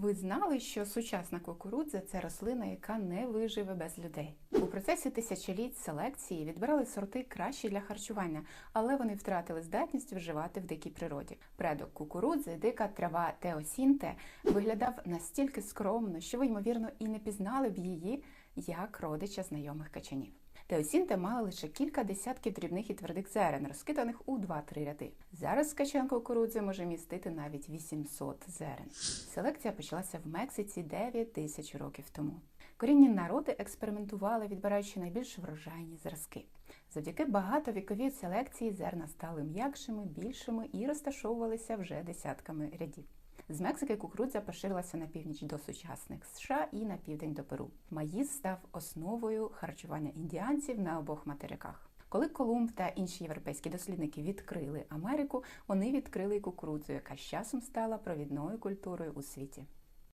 Ви знали, що сучасна кукурудза це рослина, яка не виживе без людей. У процесі тисячоліть селекції відбирали сорти кращі для харчування, але вони втратили здатність виживати в дикій природі. Предок кукурудзи, дика трава Теосінте, виглядав настільки скромно, що ви, ймовірно, і не пізнали б її як родича знайомих качанів. Теосінте мали лише кілька десятків дрібних і твердих зерен, розкиданих у 2-3 ряди. Зараз качан кукурудзи може містити навіть 800 зерен. Селекція почалася в Мексиці 9 тисяч років тому. Корінні народи експериментували, відбираючи найбільш врожайні зразки. Завдяки багатовіковій селекції зерна стали м'якшими, більшими і розташовувалися вже десятками рядів. З Мексики кукурудза поширилася на північ до сучасних США і на південь до Перу. Маїс став основою харчування індіанців на обох материках. Коли Колумб та інші європейські дослідники відкрили Америку, вони відкрили й кукурудзу, яка з часом стала провідною культурою у світі.